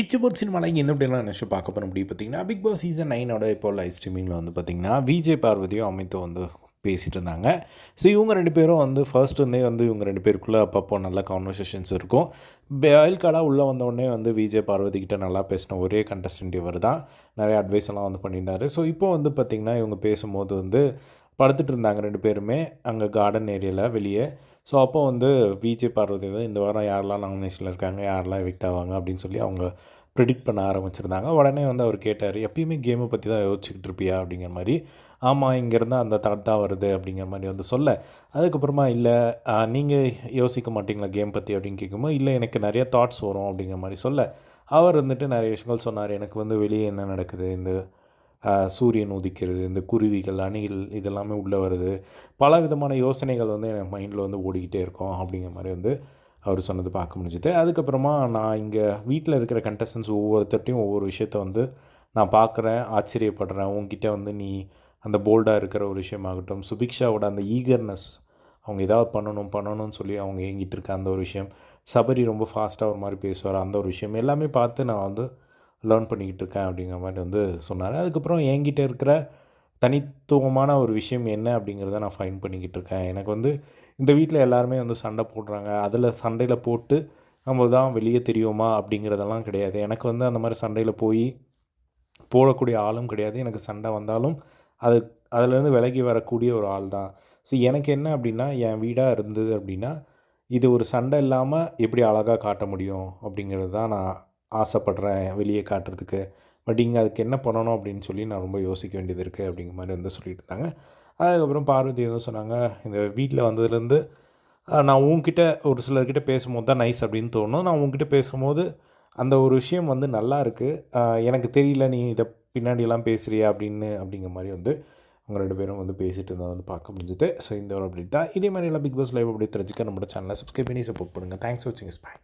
இச்சபோர் சினிமாவில் இங்கே எந்த அப்படிலாம் நினச்சி பார்க்க போகிற முடியும் பார்த்தீங்கன்னா பிக் பாஸ் சீசன் நைனோட இப்போ லைவ் ஸ்ட்ரீமிங்கில் வந்து பார்த்திங்கன்னா விஜய் பார்வதியும் அமித்தும் வந்து பேசிகிட்டு இருந்தாங்க. ஸோ இவங்க ரெண்டு பேரும் வந்து ஃபர்ஸ்ட் இருந்தே வந்து இவங்க ரெண்டு பேருக்குள்ளே அப்பப்போ நல்ல கான்வர்சேஷன்ஸ் இருக்கும். வயல் கார்டாக உள்ளே வந்தோடனே வந்து விஜய் பார்வதிக்கிட்ட நல்லா பேசின ஒரே கண்டஸ்டன்ட் இவர் தான். நிறைய அட்வைஸ் எல்லாம் வந்து பண்ணியிருந்தாரு. ஸோ இப்போ வந்து பார்த்திங்கன்னா இவங்க பேசும்போது வந்து படுத்துட்டு இருந்தாங்க ரெண்டு பேருமே அங்கே கார்டன் ஏரியாவில் வெளியே. ஸோ அப்போ வந்து விஜே பார்வதி வந்து இந்த வாரம் யாரெல்லாம் நாமினேஷனில் இருக்காங்க யாரெல்லாம் எவிக்ட் ஆவாங்க அப்படின்னு சொல்லி அவங்க ப்ரிடிக்ட் பண்ண ஆரம்பிச்சிருந்தாங்க. உடனே வந்து அவர் கேட்டார் எப்பயுமே கேமை பற்றி தான் யோசிச்சுக்கிட்டு இருப்பியா? அப்படிங்கிற மாதிரி. ஆமாம் இங்கேருந்து அந்த தாட் தான் வருது அப்படிங்கிற மாதிரி வந்து சொல்ல. அதுக்கப்புறமா இல்லை நீங்கள் யோசிக்க மாட்டிங்களா கேம் பற்றி அப்படின்னு கேட்கும்போது இல்லை எனக்கு நிறைய தாட்ஸ் வரும் அப்படிங்கிற மாதிரி சொல்ல. அவர் வந்துட்டு நிறைய விஷயங்கள் சொன்னார். எனக்கு வந்து வெளியே என்ன நடக்குது? இந்த சூரியன் உதிக்கிறது இந்த குருவிகள் அணில் இதெல்லாமே உள்ளே வருது. பல விதமான யோசனைகள் வந்து எனக்கு மைண்டில் வந்து ஓடிக்கிட்டே இருக்கும் அப்படிங்கிற மாதிரி வந்து அவர் சொன்னது பார்க்க முடிஞ்சுது. அதுக்கப்புறமா நான் இங்கே வீட்டில் இருக்கிற கண்டஸ்டன்ஸ் ஒவ்வொருத்தர்ட்டையும் ஒவ்வொரு விஷயத்த வந்து நான் பார்க்குறேன் ஆச்சரியப்படுறேன். உங்ககிட்ட வந்து நீ அந்த போல்டாக இருக்கிற ஒரு விஷயமாகட்டும் சுபிக்ஷாவோட அந்த ஈகர்னஸ் அவங்க ஏதாவது பண்ணணும் பண்ணணும்னு சொல்லி அவங்க ஏங்கிட்டு இருக்க அந்த ஒரு விஷயம் சபரி ரொம்ப ஃபாஸ்ட்டாக ஒரு மாதிரி பேசுவார். அந்த ஒரு விஷயம் எல்லாமே பார்த்து நான் வந்து லேர்ன் பண்ணிக்கிட்டு இருக்கேன் அப்படிங்கிற மாதிரி வந்து சொன்னார். அதுக்கப்புறம் என்கிட்ட இருக்கிற தனித்துவமான ஒரு விஷயம் என்ன அப்படிங்கிறத நான் ஃபைன் பண்ணிக்கிட்டு இருக்கேன் எனக்கு வந்து இந்த வீட்டில் எல்லாருமே வந்து சண்டை போடுறாங்க. அதில் சண்டையில் போட்டு நம்ம தான் வெளியே தெரியுமா அப்படிங்கிறதெல்லாம் கிடையாது. எனக்கு வந்து அந்த மாதிரி சண்டையில் போய் போடக்கூடிய ஆளும் கிடையாது. எனக்கு சண்டை வந்தாலும் அது அதிலேருந்து விலகி வரக்கூடிய ஒரு ஆள் தான். ஸோ எனக்கு என்ன அப்படின்னா என் வீடாக இருந்தது அப்படின்னா இது ஒரு சண்டை இல்லாமல் எப்படி அழகாக காட்ட முடியும் அப்படிங்கிறது தான் நான் ஆசைப்படுறேன் வெளியே காட்டுறதுக்கு. பட் இங்கே அதுக்கு என்ன பண்ணணும் அப்படின்னு சொல்லி நான் ரொம்ப யோசிக்க வேண்டியது இருக்குது அப்படிங்கிற மாதிரி வந்து சொல்லிட்டு இருந்தாங்க. அதுக்கப்புறம் பார்வதி வந்து சொன்னாங்க இந்த வீட்டில் வந்ததுலேருந்து நான் உங்ககிட்ட ஒரு சிலர்கிட்ட பேசும்போது தான் நைஸ் அப்படின்னு தோணும். நான் உங்ககிட்ட பேசும்போது அந்த ஒரு விஷயம் வந்து நல்லா இருக்குது எனக்கு தெரியல நீ இதை பின்னாடியெல்லாம் பேசுகிறியா அப்படின்னு அப்படிங்கிற மாதிரி வந்து அவங்க ரெண்டு பேரும் வந்து பேசிட்டு இருந்தால் வந்து பார்க்க முடிஞ்சது. ஸோ இந்த ஒரு அப்டேட் தான். இதே மாதிரி எல்லாம் பிக் பாஸ் லைவ் அப்படி தெரிஞ்சுக்க நம்மளோட சேனலை சப்ஸ்கிரைப் பண்ணி சப்போர்ட் பண்ணுங்கள் தேங்க்ஸ் வாட்சிங் இஸ் ஸ்பை